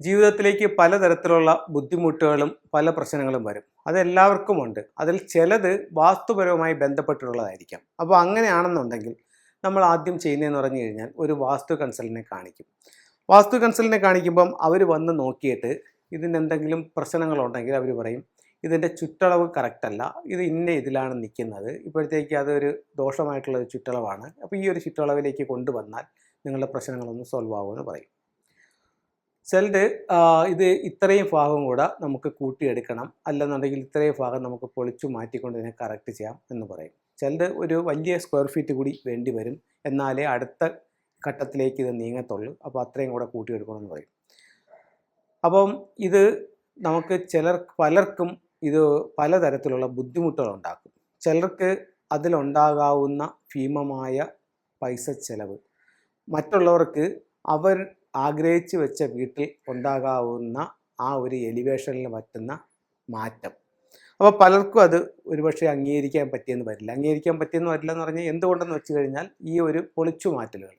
ജീവിതത്തിലേക്ക് പലതരത്തിലുള്ള ബുദ്ധിമുട്ടുകളും പല പ്രശ്നങ്ങളും വരും. അതെല്ലാവർക്കും ഉണ്ട്. അതിൽ ചിലത് വാസ്തുപരവുമായി ബന്ധപ്പെട്ടിട്ടുള്ളതായിരിക്കാം. അപ്പോൾ അങ്ങനെയാണെന്നുണ്ടെങ്കിൽ നമ്മൾ ആദ്യം ചെയ്യുന്നതെന്ന് പറഞ്ഞു കഴിഞ്ഞാൽ ഒരു വാസ്തു കൺസൾട്ടിനെ കാണിക്കും. വാസ്തു കൺസൾട്ടിനെ കാണിക്കുമ്പം അവർ വന്ന് നോക്കിയിട്ട് ഇതിന് എന്തെങ്കിലും പ്രശ്നങ്ങളുണ്ടെങ്കിൽ അവർ പറയും ഇതിന്റെ ചുറ്റളവ് കറക്റ്റല്ല ഇത് ഇന്ന ഇതിലാണ് നിൽക്കുന്നത്. ഇപ്പോഴത്തേക്ക് അതൊരു ദോഷമായിട്ടുള്ള ഒരു ചുറ്റളവാണ്. അപ്പോൾ ഈ ഒരു ചുറ്റളവിലേക്ക് കൊണ്ടുവന്നാൽ നിങ്ങളുടെ പ്രശ്നങ്ങളൊന്നും സോൾവ് ആകുമെന്ന് പറയും. ചിലത് ഇത് ഇത്രയും ഭാഗം കൂടെ നമുക്ക് കൂട്ടിയെടുക്കണം. അല്ലെന്നുണ്ടെങ്കിൽ ഇത്രയും ഭാഗം നമുക്ക് പൊളിച്ചു മാറ്റിക്കൊണ്ട് ഇതിനെ കറക്റ്റ് ചെയ്യാം എന്ന് പറയും. ചിലത് ഒരു വലിയ സ്ക്വയർ ഫീറ്റ് കൂടി വേണ്ടി വരും. എന്നാലേ അടുത്ത ഘട്ടത്തിലേക്ക് ഇത് നീങ്ങത്തുള്ളൂ. അപ്പോൾ അത്രയും കൂടെ കൂട്ടിയെടുക്കണമെന്ന് പറയും. അപ്പം ഇത് നമുക്ക് ചിലർ പലർക്കും ഇത് പലതരത്തിലുള്ള ബുദ്ധിമുട്ടുകൾ ഉണ്ടാക്കും ചിലർക്ക് അതിലുണ്ടാകാവുന്ന ഭീമമായ പൈസ ചെലവ്. മറ്റുള്ളവർക്ക് അവർ ആഗ്രഹിച്ചു വെച്ച വീട്ടിൽ ഉണ്ടാകാവുന്ന ആ ഒരു എലിവേഷനിൽ പറ്റുന്ന മാറ്റം. അപ്പോൾ പലർക്കും അത് ഒരുപക്ഷെ അംഗീകരിക്കാൻ പറ്റിയെന്ന് വരില്ല. അംഗീകരിക്കാൻ പറ്റിയെന്ന് വരില്ല എന്ന് പറഞ്ഞാൽ എന്തുകൊണ്ടെന്ന് വെച്ച് കഴിഞ്ഞാൽ ഈ ഒരു പൊളിച്ചു മാറ്റലുകൾ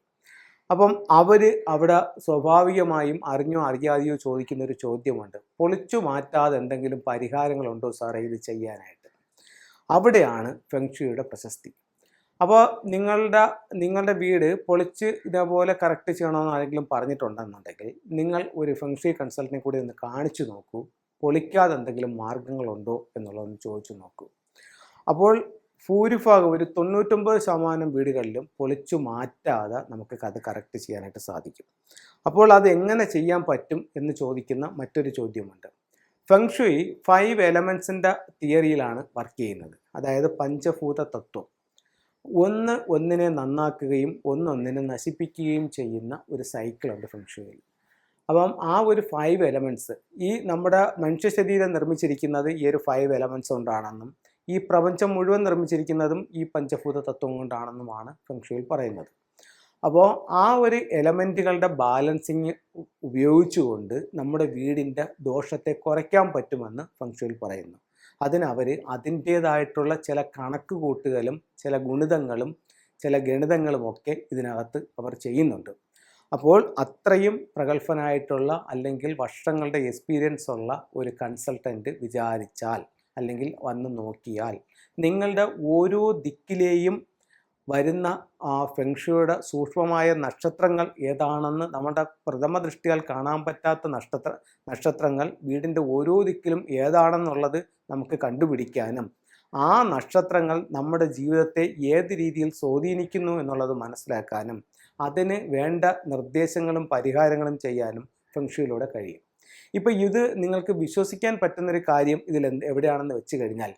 അപ്പം അവർ അവിടെ സ്വാഭാവികമായും അറിഞ്ഞോ അറിയാതെയോ ചോദിക്കുന്ന ഒരു ചോദ്യമുണ്ട്. പൊളിച്ചു മാറ്റാതെ എന്തെങ്കിലും പരിഹാരങ്ങളുണ്ടോ സാറേ ഇത് ചെയ്യാനായിട്ട്? അവിടെയാണ് ഫെങ്ഷുയുടെ പ്രശസ്തി. അപ്പോൾ നിങ്ങളുടെ നിങ്ങളുടെ വീട് പൊളിച്ച് ഇതേപോലെ കറക്റ്റ് ചെയ്യണമെന്ന് ആരെങ്കിലും പറഞ്ഞിട്ടുണ്ടെന്നുണ്ടെങ്കിൽ നിങ്ങൾ ഒരു ഫെങ്ഷി കൺസൾട്ടിനെ കൂടി ഒന്ന് കാണിച്ചു നോക്കൂ. പൊളിക്കാതെ എന്തെങ്കിലും മാർഗങ്ങളുണ്ടോ എന്നുള്ളതൊന്ന് ചോദിച്ചു നോക്കൂ. അപ്പോൾ ഭൂരിഭാഗം ഒരു തൊണ്ണൂറ്റൊമ്പത് ശതമാനം വീടുകളിലും പൊളിച്ചു മാറ്റാതെ നമുക്ക് അത് കറക്റ്റ് ചെയ്യാനായിട്ട് സാധിക്കും. അപ്പോൾ അത് എങ്ങനെ ചെയ്യാൻ പറ്റും എന്ന് ചോദിക്കുന്ന മറ്റൊരു ചോദ്യമുണ്ട്. ഫെങ്ഷുയി ഫൈവ് എലമെൻസിന്റെ തിയറിയിലാണ് വർക്ക് ചെയ്യുന്നത്. അതായത് പഞ്ചഭൂത തത്വം ഒന്ന് ഒന്നിനെ നന്നാക്കുകയും ഒന്നൊന്നിനെ നശിപ്പിക്കുകയും ചെയ്യുന്ന ഒരു സൈക്കിളുണ്ട് ഫെങ്ഷുവിൽ അപ്പം ആ ഒരു ഫൈവ് എലമെന്റ്സ് ഈ നമ്മുടെ മനുഷ്യ ശരീരം നിർമ്മിച്ചിരിക്കുന്നത് ഈ ഒരു ഫൈവ് എലമെന്റ്സ് കൊണ്ടാണെന്നും ഈ പ്രപഞ്ചം മുഴുവൻ നിർമ്മിച്ചിരിക്കുന്നതും ഈ പഞ്ചഭൂത തത്വം കൊണ്ടാണെന്നുമാണ് ഫെങ്ഷുവിൽ പറയുന്നത്. അപ്പോൾ ആ ഒരു എലമെന്റുകളുടെ ബാലൻസിങ് ഉപയോഗിച്ചുകൊണ്ട് നമ്മുടെ വീടിന്റെ ദോഷത്തെ കുറയ്ക്കാൻ പറ്റുമെന്ന് ഫെങ്ഷുവിൽ പറയുന്നു. അതിന് അവർ അതിന്റേതായിട്ടുള്ള ചില കണക്ക് കൂട്ടുകളും ചില ഗുണിതങ്ങളും ചില ഗണിതങ്ങളും ഒക്കെ ഇതിനകത്ത് അവർ ചെയ്യുന്നുണ്ട്. അപ്പോൾ അത്രയും പ്രഗത്ഭനായിട്ടുള്ള അല്ലെങ്കിൽ വർഷങ്ങളുടെ എക്സ്പീരിയൻസ് ഉള്ള ഒരു കൺസൾട്ടന്റ് വിചാരിച്ചാൽ അല്ലെങ്കിൽ വന്ന് നോക്കിയാൽ നിങ്ങളുടെ ഓരോ ദിക്കിലെയും വരുന്ന ആ ഫെങ്ഷുയുടെ സൂക്ഷ്മമായ നക്ഷത്രങ്ങൾ ഏതാണെന്ന് നമ്മുടെ പ്രഥമ ദൃഷ്ടിയാൽ കാണാൻ പറ്റാത്ത നക്ഷത്ര നക്ഷത്രങ്ങൾ വീടിന്റെ ഓരോ ദിക്കിലും ഏതാണെന്നുള്ളത് നമുക്ക് കണ്ടുപിടിക്കാനും ആ നക്ഷത്രങ്ങൾ നമ്മുടെ ജീവിതത്തെ ഏത് രീതിയിൽ സ്വാധീനിക്കുന്നു എന്നുള്ളത് മനസ്സിലാക്കാനും അതിന് വേണ്ട നിർദ്ദേശങ്ങളും പരിഹാരങ്ങളും ചെയ്യാനും ഫെങ്ഷുയിലൂടെ കഴിയും. ഇപ്പം ഇത് നിങ്ങൾക്ക് വിശ്വസിക്കാൻ പറ്റുന്നൊരു കാര്യം ഇതിൽ എവിടെയാണെന്ന് വെച്ച് കഴിഞ്ഞാൽ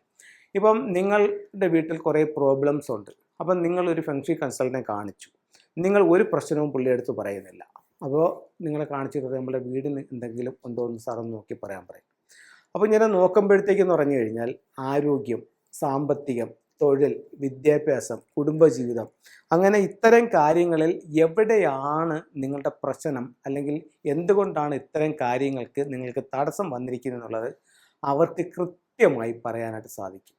ഇപ്പം നിങ്ങളുടെ വീട്ടിൽ കുറേ പ്രോബ്ലംസ് ഉണ്ട്. അപ്പം നിങ്ങളൊരു ഫെങ്ഷി കൺസൾട്ടിനെ കാണിച്ചു. നിങ്ങൾ ഒരു പ്രശ്നവും പുള്ളിയെടുത്ത് പറയുന്നില്ല. അപ്പോൾ നിങ്ങളെ കാണിച്ചിട്ട് നമ്മുടെ വീടിന് എന്തെങ്കിലും ഉണ്ടോ എന്ന് സാറൊന്ന് നോക്കി പറയാൻ പറയും. അപ്പോൾ ഇങ്ങനെ നോക്കുമ്പോഴത്തേക്കെന്ന് പറഞ്ഞു കഴിഞ്ഞാൽ ആരോഗ്യം സാമ്പത്തികം തൊഴിൽ വിദ്യാഭ്യാസം കുടുംബജീവിതം അങ്ങനെ ഇത്തരം കാര്യങ്ങളിൽ എവിടെയാണ് നിങ്ങളുടെ പ്രശ്നം അല്ലെങ്കിൽ എന്തുകൊണ്ടാണ് ഇത്തരം കാര്യങ്ങൾക്ക് നിങ്ങൾക്ക് തടസ്സം വന്നിരിക്കുന്നത് എന്നുള്ളത് അവർക്ക് കൃത്യമായി പറയാനായിട്ട് സാധിക്കും.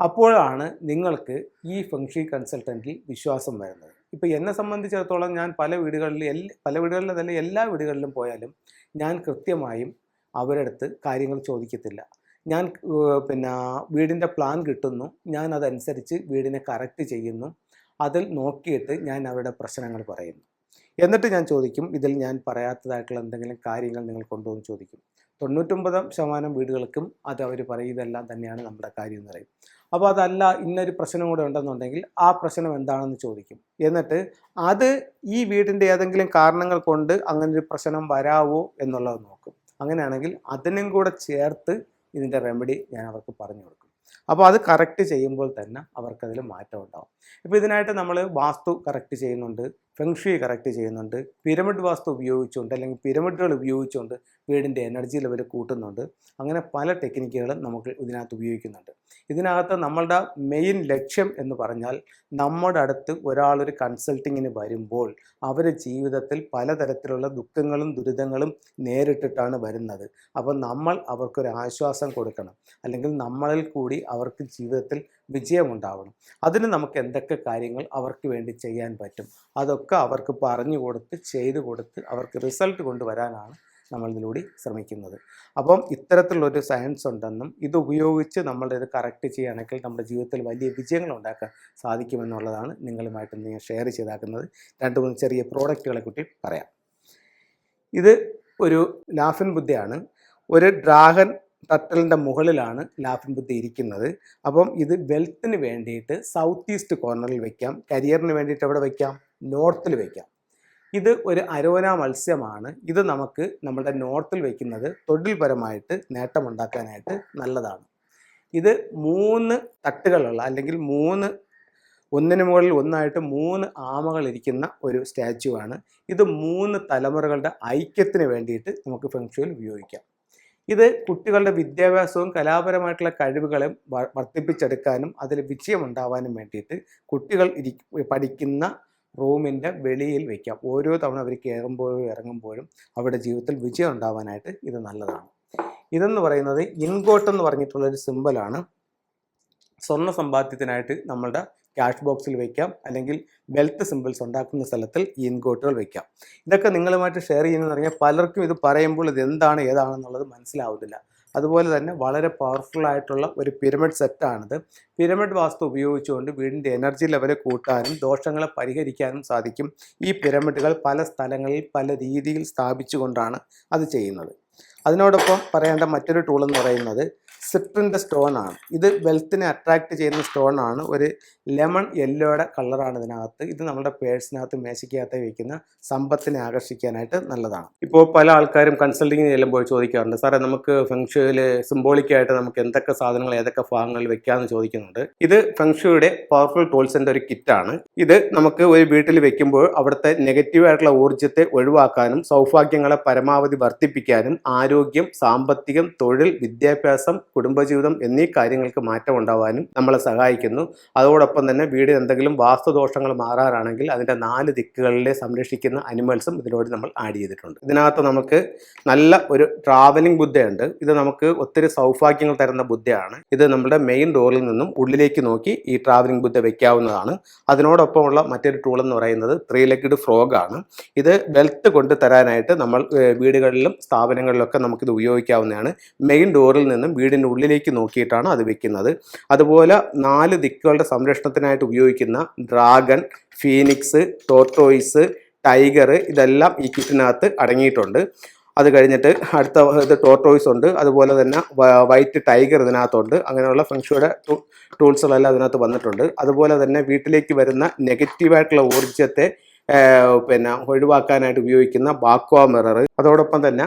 അപ്പോഴാണ് നിങ്ങൾക്ക് ഈ ഫംഗ്ഷി കൺസൾട്ടന്റിൽ വിശ്വാസം വരുന്നത്. ഇപ്പോൾ എന്നെ സംബന്ധിച്ചിടത്തോളം ഞാൻ പല വീടുകളിൽ പല തന്നെ എല്ലാ വീടുകളിലും പോയാലും ഞാൻ കൃത്യമായും അവരുടെ അടുത്ത് കാര്യങ്ങൾ ചോദിക്കത്തില്ല. ഞാൻ പിന്നെ വീടിന്റെ പ്ലാൻ കിട്ടുന്നു ഞാൻ അതനുസരിച്ച് വീടിനെ കറക്റ്റ് ചെയ്യുന്നു അതിൽ നോക്കിയിട്ട് ഞാൻ അവരുടെ പ്രശ്നങ്ങൾ പറയുന്നു. എന്നിട്ട് ഞാൻ ചോദിക്കും ഇതിൽ ഞാൻ പറയാത്തതായിട്ടുള്ള എന്തെങ്കിലും കാര്യങ്ങൾ നിങ്ങൾ കൊണ്ടുവന്ന് ചോദിക്കും. തൊണ്ണൂറ്റൊമ്പത് ശതമാനം വീടുകൾക്കും അത് അവർ പറയും ഇതെല്ലാം തന്നെയാണ് നമ്മുടെ കാര്യം എന്ന് പറയും. അപ്പോൾ അതല്ല ഇന്നൊരു പ്രശ്നം കൂടെ ഉണ്ടെന്നുണ്ടെങ്കിൽ ആ പ്രശ്നം എന്താണെന്ന് ചോദിക്കും. എന്നിട്ട് അത് ഈ വീടിന്റെ ഏതെങ്കിലും കാരണങ്ങൾ കൊണ്ട് അങ്ങനെ ഒരു പ്രശ്നം വരാവോ എന്നുള്ളത് നോക്കും. അങ്ങനെയാണെങ്കിൽ അതിനും കൂടെ ചേർത്ത് ഇതിന്റെ റെമഡി ഞാൻ അവർക്ക് പറഞ്ഞു കൊടുക്കും. അപ്പോൾ അത് കറക്റ്റ് ചെയ്യുമ്പോൾ തന്നെ അവർക്കതിൽ മാറ്റം ഉണ്ടാവും. ഇപ്പോൾ ഇതിനായിട്ട് നമ്മൾ വാസ്തു കറക്റ്റ് ചെയ്യുന്നുണ്ട്. ഫെങ്ഷി കറക്റ്റ് ചെയ്യുന്നുണ്ട്. പിരമിഡ് വാസ്തു ഉപയോഗിച്ചുകൊണ്ട് അല്ലെങ്കിൽ പിരമിഡുകൾ ഉപയോഗിച്ചുകൊണ്ട് വീടിന്റെ എനർജി ലെവൽ കൂട്ടുന്നുണ്ട്. അങ്ങനെ പല ടെക്നിക്കുകളും നമുക്ക് ഇതിനകത്ത് ഉപയോഗിക്കുന്നുണ്ട്. ഇതിനകത്ത് നമ്മളുടെ മെയിൻ ലക്ഷ്യം എന്ന് പറഞ്ഞാൽ നമ്മുടെ അടുത്ത് ഒരാളൊരു കൺസൾട്ടിങ്ങിന് വരുമ്പോൾ അവർ ജീവിതത്തിൽ പലതരത്തിലുള്ള ദുഃഖങ്ങളും ദുരിതങ്ങളും നേരിട്ടിട്ടാണ് വരുന്നത്. അപ്പോൾ നമ്മൾ അവർക്കൊരു ആശ്വാസം കൊടുക്കണം. അല്ലെങ്കിൽ നമ്മളിൽ കൂടി അവർക്ക് ജീവിതത്തിൽ വിജയമുണ്ടാവണം. അതിന് നമുക്ക് എന്തൊക്കെ കാര്യങ്ങൾ അവർക്ക് വേണ്ടി ചെയ്യാൻ പറ്റും? അതൊക്കെ അവർക്ക് പറഞ്ഞു കൊടുത്ത് ചെയ്തു കൊടുത്ത് അവർക്ക് റിസൾട്ട് കൊണ്ടുവരാനാണ് നമ്മൾ ഇതിലൂടെ ശ്രമിക്കുന്നത്. അപ്പം ഇത്തരത്തിലുള്ളൊരു സയൻസ് ഉണ്ടെന്നും ഇത് ഉപയോഗിച്ച് ഇത് കറക്റ്റ് ചെയ്യുകയാണെങ്കിൽ നമ്മുടെ ജീവിതത്തിൽ വലിയ വിജയങ്ങൾ ഉണ്ടാക്കാൻ സാധിക്കുമെന്നുള്ളതാണ് നിങ്ങളുമായിട്ട് ഞാൻ ഷെയർ ചെയ്താക്കുന്നത്. രണ്ട് മൂന്ന് ചെറിയ പ്രോഡക്റ്റുകളെ കുട്ടി പറയാം. ഇത് ഒരു ലാഫിൻ ബുദ്ധയാണ്. ഒരു ഡ്രാഗൺ ടട്ടലിന്റെ മുകളിലാണ് ലാഫിൻ ബുദ്ധി ഇരിക്കുന്നത്. അപ്പം ഇത് വെൽത്തിന് വേണ്ടിയിട്ട് സൗത്ത് ഈസ്റ്റ് കോർണറിൽ വെക്കാം. കരിയറിന് വേണ്ടിയിട്ട് എവിടെ വെക്കാം? നോർത്തിൽ വെക്കാം. ഇത് ഒരു അരോന മത്സ്യമാണ്. ഇത് നമുക്ക് നമ്മുടെ നോർത്തിൽ വയ്ക്കുന്നത് തൊഴിൽപരമായിട്ട് നേട്ടമുണ്ടാക്കാനായിട്ട് നല്ലതാണ്. ഇത് മൂന്ന് തട്ടുകളുള്ള അല്ലെങ്കിൽ മൂന്ന് ഒന്നിന് മുകളിൽ ഒന്നായിട്ട് മൂന്ന് ആമകൾ ഇരിക്കുന്ന ഒരു സ്റ്റാച്ചു ആണ്. ഇത് മൂന്ന് തലമുറകളുടെ ഐക്യത്തിന് വേണ്ടിയിട്ട് നമുക്ക് ഫെങ്ഷുവിൽ ഉപയോഗിക്കാം. ഇത് കുട്ടികളുടെ വിദ്യാഭ്യാസവും കലാപരമായിട്ടുള്ള കഴിവുകളും വർദ്ധിപ്പിച്ചെടുക്കാനും അതിൽ വിജയമുണ്ടാവാനും വേണ്ടിയിട്ട് കുട്ടികൾ ഇരി പഠിക്കുന്ന റൂമിന്റെ വെളിയിൽ വയ്ക്കാം ഓരോ തവണ അവർ കയറുമ്പോഴും ഇറങ്ങുമ്പോഴും അവരുടെ ജീവിതത്തിൽ വിജയം ഉണ്ടാവാനായിട്ട് ഇത് നല്ലതാണ്. ഇതെന്ന് പറയുന്നത് ഇൻഗോട്ട് എന്ന് പറഞ്ഞിട്ടുള്ളൊരു സിമ്പലാണ് സ്വർണ സമ്പാദ്യത്തിനായിട്ട് നമ്മളുടെ ക്യാഷ് ബോക്സിൽ വയ്ക്കാം അല്ലെങ്കിൽ വെൽത്ത് സിമ്പിൾസ് ഉണ്ടാക്കുന്ന സ്ഥലത്തിൽ ഈ ഇൻഗോട്ടുകൾ വയ്ക്കാം ഇതൊക്കെ നിങ്ങളുമായിട്ട് ഷെയർ ചെയ്യുന്നതെന്ന് പറഞ്ഞാൽ പലർക്കും ഇത് പറയുമ്പോൾ ഇത് എന്താണ് ഏതാണെന്നുള്ളത് മനസ്സിലാവുന്നില്ല. അതുപോലെ തന്നെ വളരെ പവർഫുൾ ആയിട്ടുള്ള ഒരു പിരമിഡ് സെറ്റാണിത് പിരമിഡ് വാസ്തു ഉപയോഗിച്ചുകൊണ്ട് വീടിന്റെ എനർജി ലെവൽ കൂട്ടാനും ദോഷങ്ങളെ പരിഹരിക്കാനും സാധിക്കും ഈ പിരമിഡുകൾ പല സ്ഥലങ്ങളിൽ പല രീതിയിൽ സ്ഥാപിച്ചുകൊണ്ടാണ് അത് ചെയ്യുന്നത്. അതിനോടൊപ്പം പറയേണ്ട മറ്റൊരു ടൂൾ എന്ന് പറയുന്നത് സിട്രിന്റെ സ്റ്റോൺ ആണ്. ഇത് വെൽത്തിനെ അട്രാക്റ്റ് ചെയ്യുന്ന സ്റ്റോൺ ആണ്. ഒരു ലെമൺ യെല്ലോയുടെ കളറാണ് ഇതിനകത്ത്. ഇത് നമ്മുടെ പേഴ്സിനകത്ത് മേശയ്ക്കകത്ത് വയ്ക്കുന്ന സമ്പത്തിനെ ആകർഷിക്കാനായിട്ട് നല്ലതാണ്. ഇപ്പോൾ പല ആൾക്കാരും കൺസൾട്ടിങ്ങിന് ചെല്ലുമ്പോൾ ചോദിക്കാറുണ്ട് സാറേ നമുക്ക് ഫെങ്ഷുവിൽ സിംബോളിക്കായിട്ട് നമുക്ക് എന്തൊക്കെ സാധനങ്ങൾ ഏതൊക്കെ ഭാഗങ്ങളിൽ വെക്കാമെന്ന് ചോദിക്കുന്നുണ്ട്? ഇത് ഫെങ്ഷുയുടെ പവർഫുൾ ടൂൾസിന്റെ ഒരു കിറ്റാണ് ഇത് നമുക്ക് ഒരു വീട്ടിൽ വെക്കുമ്പോൾ അവിടുത്തെ നെഗറ്റീവായിട്ടുള്ള ഊർജത്തെ ഒഴിവാക്കാനും സൗഭാഗ്യങ്ങളെ പരമാവധി വർദ്ധിപ്പിക്കാനും ആരോഗ്യം സാമ്പത്തികം തൊഴിൽ വിദ്യാഭ്യാസം കുടുംബജീവിതം എന്നീ കാര്യങ്ങൾക്ക് മാറ്റം ഉണ്ടാവാനും നമ്മളെ സഹായിക്കുന്നു. അതോടൊപ്പം തന്നെ വീടിന് എന്തെങ്കിലും വാസ്തുദോഷങ്ങൾ മാറാറാണെങ്കിൽ അതിന്റെ നാല് ദിക്കുകളിലെ സംരക്ഷിക്കുന്ന അനിമൽസും ഇതിനോട് നമ്മൾ ആഡ് ചെയ്തിട്ടുണ്ട്. ഇതിനകത്ത് നമുക്ക് നല്ല ഒരു ട്രാവലിംഗ് ബുദ്ധയുണ്ട്. ഇത് നമുക്ക് ഒത്തിരി സൗഭാഗ്യങ്ങൾ തരുന്ന ബുദ്ധയാണ്. ഇത് നമ്മുടെ മെയിൻ ഡോറിൽ നിന്നും ഉള്ളിലേക്ക് നോക്കി ഈ ട്രാവലിംഗ് ബുദ്ധ വെക്കാവുന്നതാണ്. അതിനോടൊപ്പമുള്ള മറ്റൊരു ടൂൾ എന്ന് പറയുന്നത് ത്രീ ലെഗ്ഡ് ഫ്രോഗ് ആണ്. ഇത് വെൽത്ത് കൊണ്ട് തരാനായിട്ട് നമ്മൾ വീടുകളിലും സ്ഥാപനങ്ങളിലൊക്കെ നമുക്കിത് ഉപയോഗിക്കാവുന്നതാണ്. മെയിൻ ഡോറിൽ നിന്നും വീടിന്റെ ഉള്ളിലേക്ക് നോക്കിയിട്ടാണ് അത് വെക്കുന്നത്. അതുപോലെ നാല് ദിക്കുകളുടെ സംരക്ഷണത്തിനായിട്ട് ഉപയോഗിക്കുന്ന ഡ്രാഗൺ ഫീനിക്സ് ടോർട്ടോയിസ് ടൈഗർ ഇതെല്ലാം ഈ കിറ്റിനകത്ത് അടങ്ങിയിട്ടുണ്ട്. അത് കഴിഞ്ഞിട്ട് അടുത്ത ഇത് ടോർട്ടോയ്സ് ഉണ്ട്. അതുപോലെ തന്നെ വൈറ്റ് ടൈഗർ ഇതിനകത്തുണ്ട്. അങ്ങനെയുള്ള ഫംഗ്ഷയുടെ ടൂൾസുകളെല്ലാം അതിനകത്ത് വന്നിട്ടുണ്ട്. അതുപോലെ തന്നെ വീട്ടിലേക്ക് വരുന്ന നെഗറ്റീവായിട്ടുള്ള ഊർജത്തെ പിന്നെ ഒഴിവാക്കാനായിട്ട് ഉപയോഗിക്കുന്ന ബാക്വാ മിറർ. അതോടൊപ്പം തന്നെ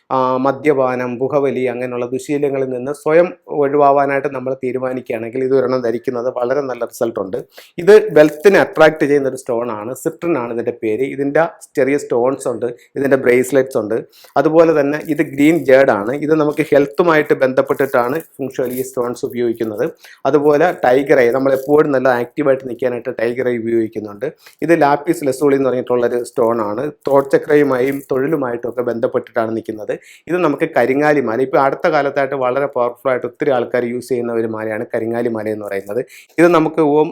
മദ്യപാനം പുകവലി അങ്ങനെയുള്ള ദുശീലങ്ങളിൽ നിന്ന് സ്വയം ഒഴിവാവാനായിട്ട് നമ്മൾ തീരുമാനിക്കുകയാണെങ്കിൽ ഇത് ഒരെണ്ണം ധരിക്കുന്നത് വളരെ നല്ല റിസൾട്ട് ഉണ്ട്. ഇത് വെൽത്തിനെ അട്രാക്ട് ചെയ്യുന്ന ഒരു സ്റ്റോൺ ആണ്. സിട്രൺ ആണ് ഇതിന്റെ പേര്. ഇതിന്റെ ചെറിയ സ്റ്റോൺസ് ഉണ്ട്. ഇതിന്റെ ബ്രേസ്ലെറ്റ്സ് ഉണ്ട്. അതുപോലെ തന്നെ ഇത് ഗ്രീൻ ജേഡ് ആണ്. ഇത് നമുക്ക് ഹെൽത്തുമായിട്ട് ബന്ധപ്പെട്ടിട്ടാണ് ഫങ്ഷണലി ഈ സ്റ്റോൺസ് ഉപയോഗിക്കുന്നത്. അതുപോലെ ടൈഗർ ഐ നമ്മളെപ്പോഴും നല്ല ആക്റ്റീവായിട്ട് നിൽക്കാനായിട്ട് ടൈഗർ ഐ ഉപയോഗിക്കുന്നുണ്ട്. ഇത് ലാപ്പീസ് ലെസോളി എന്ന് പറഞ്ഞിട്ടുള്ളൊരു സ്റ്റോൺ ആണ്. തോട്ട് ചക്രയുമായും തൊഴിലുമായിട്ടും ഒക്കെ ബന്ധപ്പെട്ടിട്ടാണ് നിൽക്കുന്നത്. ഇത് നമുക്ക് കരിങ്ങാലി മാല ഇപ്പോൾ അടുത്ത കാലത്തായിട്ട് വളരെ പവർഫുൾ ആയിട്ട് ഒത്തിരി ആൾക്കാർ യൂസ് ചെയ്യുന്ന ഒരു മാലയാണ് കരിങ്ങാലി മാല എന്ന് പറയുന്നത്. ഇത് നമുക്ക് ഓം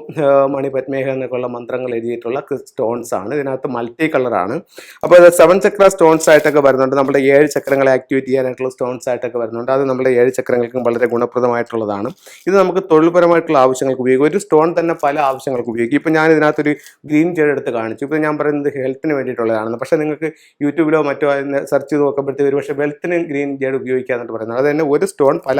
മണി പത്മേഹ എന്നൊക്കെയുള്ള മന്ത്രങ്ങൾ എഴുതിയിട്ടുള്ള സ്റ്റോൺസ് ആണ്. ഇതിനകത്ത് മൾട്ടി കളറാണ് അപ്പോൾ സെവൻ ചക്ര സ്റ്റോൺസ് ആയിട്ടൊക്കെ വരുന്നുണ്ട്. നമ്മുടെ ഏഴ് ചക്രങ്ങളെ ആക്ടിവേറ്റ് ചെയ്യാനായിട്ടുള്ള സ്റ്റോൺസ് ആയിട്ടൊക്കെ വരുന്നുണ്ട്. അത് നമ്മുടെ ഏഴ് ചക്രങ്ങൾക്കും വളരെ ഗുണപ്രദമായിട്ടുള്ളതാണ്. ഇത് നമുക്ക് തൊഴിൽപരമായിട്ടുള്ള ആവശ്യങ്ങൾക്ക് ഉപയോഗിക്കും. ഒരു സ്റ്റോൺ തന്നെ പല ആവശ്യങ്ങൾക്ക് ഉപയോഗിക്കും. ഇപ്പോൾ ഞാൻ ഇതിനകത്തൊരു ഗ്രീൻ ജേഡ് എടുത്ത് കാണിച്ചു. ഇപ്പോൾ ഞാൻ പറയുന്നത് ഹെൽത്തിന് വേണ്ടിയിട്ടുള്ളതാണ്. പക്ഷേ നിങ്ങൾക്ക് യൂട്യൂബിലോ മറ്റോ സെർച്ച് ചെയ്ത് നോക്കുമ്പോഴത്തേക്ക് ഒരു പക്ഷേ വെൽത്തിന് ഗ്രീൻ ജേഡ് ഉപയോഗിക്കാമെന്നിട്ട് പറയുന്നത്. അത് തന്നെ ഒരു സ്റ്റോൺ പല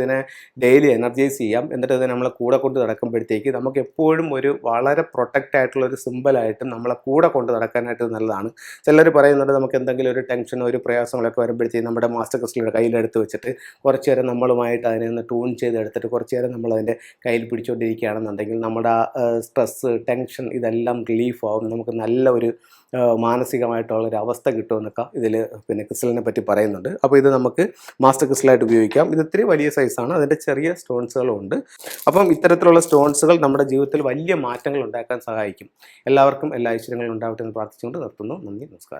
ഇതിനെ ഡെയിലി എനർജൈസ് ചെയ്യാം. എന്നിട്ട് ഇത് നമ്മളെ കൂടെ കൊണ്ട് നടക്കുമ്പോഴത്തേക്ക് നമുക്ക് എപ്പോഴും ഒരു വളരെ പ്രൊട്ടക്റ്റ് ആയിട്ടുള്ള ഒരു സിമ്പിളായിട്ടും നമ്മളെ കൂടെ കൊണ്ട് നടക്കാനായിട്ട് നല്ലതാണ്. ചിലർ പറയുന്നുണ്ട് നമുക്ക് എന്തെങ്കിലും ഒരു ടെൻഷനോ ഒരു പ്രയാസങ്ങളൊക്കെ വരുമ്പോഴത്തേക്ക് നമ്മുടെ മാസ്റ്റർ ക്രിസ്റ്റലിന്റെ കയ്യിലെടുത്ത് വെച്ചിട്ട് കുറച്ച് നേരം നമ്മളുമായിട്ട് അതിനെ ഒന്ന് ട്യൂൺ ചെയ്തെടുത്തിട്ട് കുറച്ച് നേരം നമ്മൾ അതിന്റെ കയ്യിൽ പിടിച്ചുകൊണ്ടിരിക്കുകയാണെന്നുണ്ടെങ്കിൽ നമ്മുടെ സ്ട്രെസ്സ് ടെൻഷൻ ഇതെല്ലാം റിലീഫ് ആവും. നമുക്ക് നല്ല ഒരു മാനസികമായിട്ടുള്ള ഒരു അവസ്ഥ കിട്ടുമെന്നൊക്കെ ഇതിൽ പിന്നെ ക്രിസ്റ്റലിനെ പറ്റി പറയുന്നുണ്ട്. അപ്പോൾ ഇത് നമുക്ക് മാസ്റ്റർ ക്രിസ്റ്റലായിട്ട് ഉപയോഗിക്കാം. ഇത് ഇത്തിരി വലിയ സൈസാണ്. അതിന്റെ ചെറിയ സ്റ്റോൺസുകളും ഉണ്ട് അപ്പം ഇത്തരത്തിലുള്ള സ്റ്റോൺസുകൾ നമ്മുടെ ജീവിതത്തിൽ വലിയ മാറ്റങ്ങൾ ഉണ്ടാക്കാൻ സഹായിക്കും. എല്ലാവർക്കും എല്ലാ ഐശ്വര്യങ്ങളും ഉണ്ടാവട്ടെ എന്ന് പ്രാർത്ഥിച്ചുകൊണ്ട് നിർത്തുന്നു. നന്ദി നമസ്കാരം.